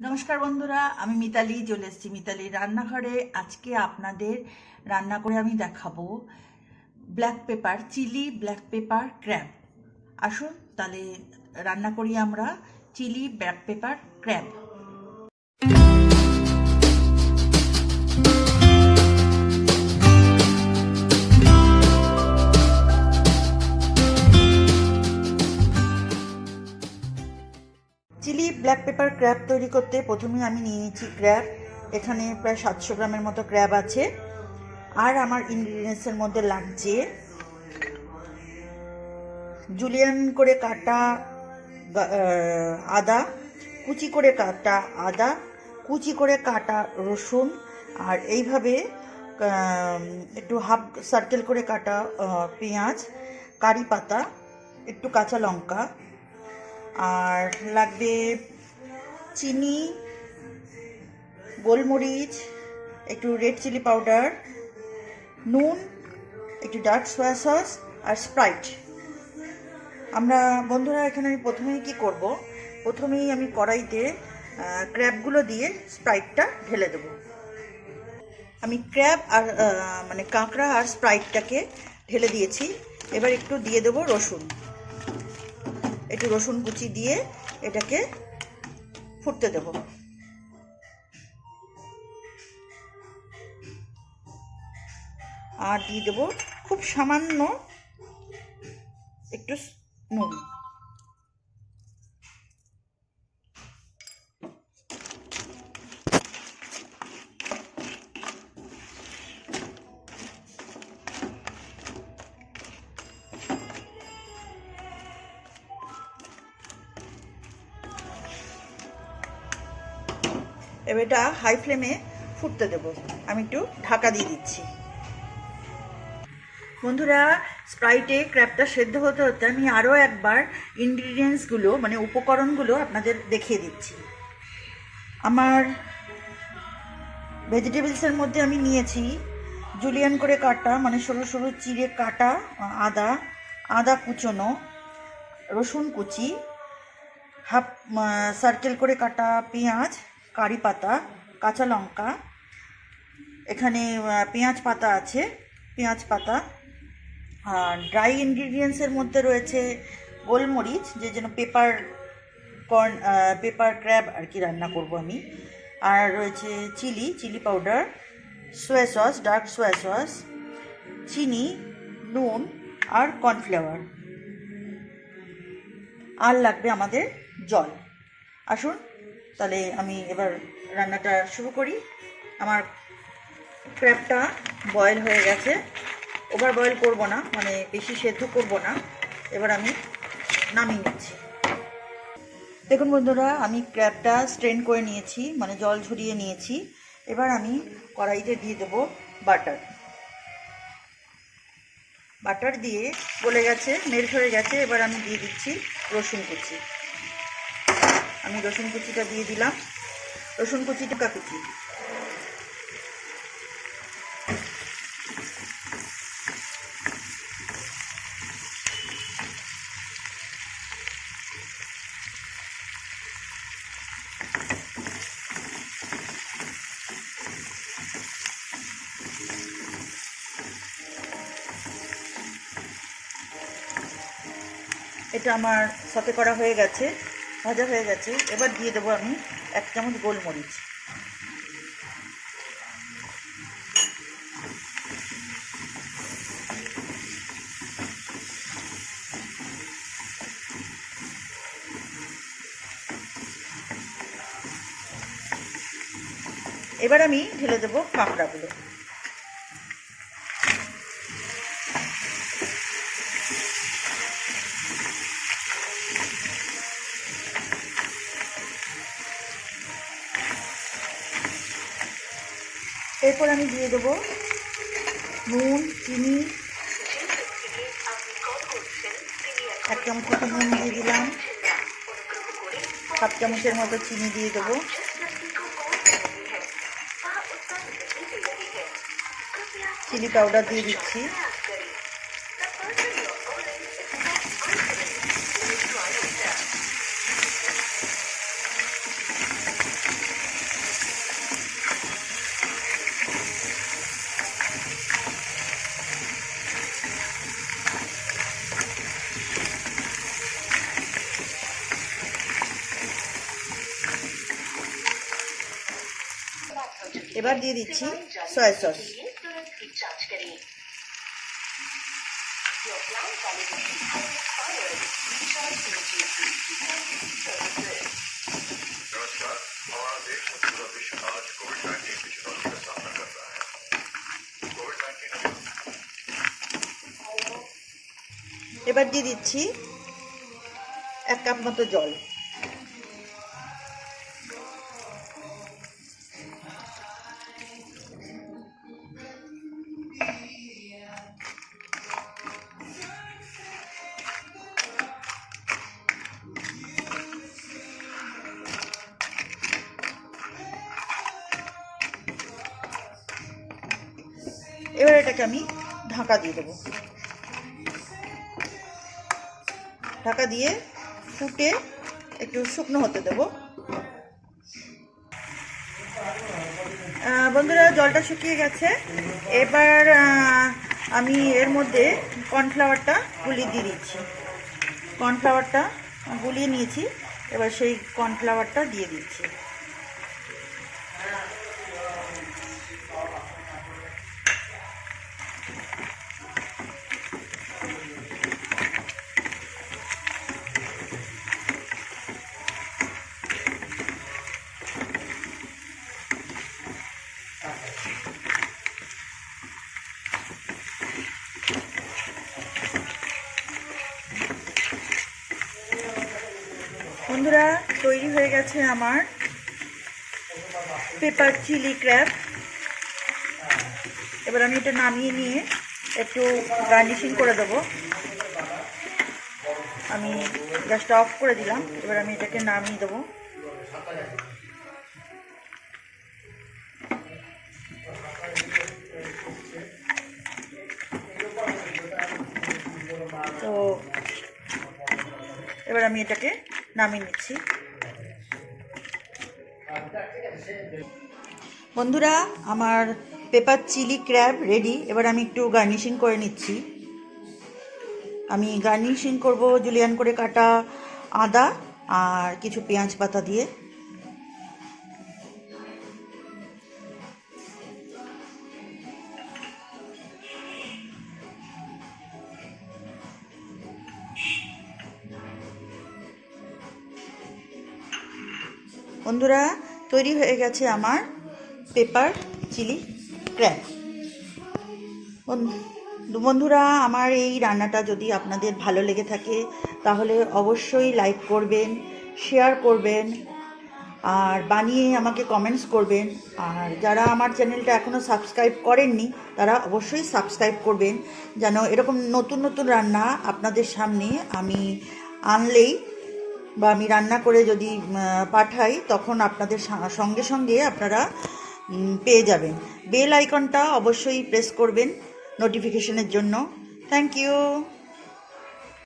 নমস্কার বন্ধুরা, আমি মিতালি, চলে এসেছি মিতালি রান্নাঘরে। আজকে আপনাদের রান্না করে আমি দেখাবো black pepper chilli black pepper crab আসুন, তাহলে রান্না করি আমরা chilli black pepper crab crab তৈরি করতে প্রথমে আমি নিয়েছি ক্র্যাব এখানে প্রায় সাতশো গ্রামের মতো ক্র্যাব আছে। আর আমার ইনগ্রিডিয়েন্টসের মধ্যে লাগছে জুলিয়ান করে কাটা আদা, কুচি করে কাটা আদা, কুচি করে কাটা রসুন, আর এইভাবে একটু হাফ সার্কেল করে কাটা পেঁয়াজ, কারি পাতা, একটু কাঁচা লঙ্কা। আর লাগবে চিনি, গোলমরিচ, একটু রেড চিলি পাউডার নুন, একটু ডার্ক সয়া সস আর স্প্রাইট আমরা বন্ধুরা, এখানে আমি প্রথমেই কি করব? প্রথমেই আমি কড়াইতে ক্র্যাবগুলো দিয়ে স্প্রাইটটা ঢেলে দেবো। আমি ক্র্যাব আর মানে কাঁকড়া আর স্প্রাইটটাকে ঢেলে দিয়েছি। এবার একটু দিয়ে দেবো রসুন। একটু রসুন কুচি দিয়ে এটাকে ফুটতে দেব। আর দিয়ে দেবো খুব সামান্য একটু নুন। এবার এটা হাই ফ্লেমে ফুটতে দেবো। আমি একটু ঢাকা দিয়ে দিচ্ছি। বন্ধুরা স্প্রাইটে ক্র্যাপটা সেদ্ধ হতে হতে আমি আরও একবার ইনগ্রিডিয়েন্টসগুলো মানে উপকরণগুলো আপনাদের দেখিয়ে দিচ্ছি। আমার ভেজিটেবলসের মধ্যে আমি নিয়েছি জুলিয়ান করে কাটা মানে সরু সরু চিড়ে কাটা, আদা আদা কুচনো, রসুন কুচি হাফ সার্কেল করে কাটা পেঁয়াজ কারি পাতা, কাঁচা লঙ্কা, এখানে পেঁয়াজ পাতা আছে, পেঁয়াজ পাতা, আর ড্রাই ইনগ্রিডিয়েন্টসের মধ্যে রয়েছে গোলমরিচ, যে যেন পেপার কর্ন পেপার ক্র্যাব আর কি রান্না করব আমি, আর রয়েছে chilli chilli powder soya sauce dark soya sauce চিনি, নুন আর কর্নফ্লাওয়ার আর লাগবে আমাদের জল। আসুন তাহলে আমি এবার রান্নাটা শুরু করি। আমার ক্র্যাবটা বয়েল হয়ে গেছে। ওভার বয়েল করব না মানে বেশি সেদ্ধ করব না। এবার আমি নামিয়ে নিচ্ছি। দেখুন বন্ধুরা, আমি ক্র্যাবটা স্ট্রেন করে নিয়েছি মানে জল ঝরিয়ে নিয়েছি। এবার আমি কড়াইতে দিয়ে দেবো বাটার। বাটার দিয়ে গলে গেছে, মেল্ট হয়ে গেছে। এবার আমি দিয়ে দিচ্ছি রসুন কুচি। আমি রসুন কুচিটা দিয়ে দিলাম। রসুন কুচি, টোকা কুচি। এটা আমার সাথে করা হয়ে গেছে। ভাজা হয়ে গেছে। এবার দিয়ে দেবো আমি এক চামচ গোলমরিচ। এবার আমি ঢেলে দেবো কাঁকড়াগুলো এরপর আমি দিয়ে দেবো নুন, চিনি। এক চামচ মতো নুন দিয়ে দিলাম। সাত চামচের মতো চিনি দিয়ে দেবো। চিলি পাউডার দিয়ে দিচ্ছি। এবার দিয়ে দিচ্ছি সয়া সস এবার দিয়ে দিচ্ছি এক কাপ মতো জল। এবার এটাকে আমি ঢাকা দিয়ে দেবো। ঢাকা দিয়ে ফুটে একটু শুকনো হতে দেব। বন্ধুরা, জলটা শুকিয়ে গেছে। এবার আমি এর মধ্যে কর্নফ্লাওয়ারটা গুলিয়ে দিয়ে দিচ্ছি। কর্নফ্লাওয়ারটা গুলিয়ে নিয়েছি। এবার সেই কর্নফ্লাওয়ারটা দিয়ে দিচ্ছি বন্ধুরা তৈরি হয়ে গেছে আমার পেপার চিলি ক্র্যাব। এবার আমি এটা নামিয়ে নিয়ে একটু গার্নিশিং করে দেবো। আমি গ্যাসটা অফ করে দিলাম, এবার আমি এটাকে নামিয়ে দেবো। তো এবার আমি এটাকে নামিয়ে নিচ্ছি। বন্ধুরা, আমার পেপার চিলি ক্র্যাব রেডি এবার আমি একটু গার্নিশিং করে নিচ্ছি। আমি গার্নিশিং করব জুলিয়ান করে কাটা আদা আর কিছু পেঁয়াজ পাতা দিয়ে। বন্ধুরা তৈরি হয়ে গেছে আমার পেপার চিলি ক্র্যাব। বন্ধুরা, আমার এই রান্নাটা যদি আপনাদের ভালো লেগে থাকে, তাহলে অবশ্যই লাইক করবেন, শেয়ার করবেন, আর বানিয়ে আমাকে কমেন্টস করবেন। আর যারা আমার চ্যানেলটা এখনও সাবস্ক্রাইব করেননি, তারা অবশ্যই সাবস্ক্রাইব করবেন। যেন এরকম নতুন নতুন রান্না আপনাদের সামনে আমি আনলেই বা আমি রান্না করে যদি পাঠাই, তখন আপনাদের সঙ্গে সঙ্গে আপনারা পেয়ে যাবেন। বেল আইকনটা অবশ্যই প্রেস করবেন, নোটিফিকেশনের জন্য। Thank you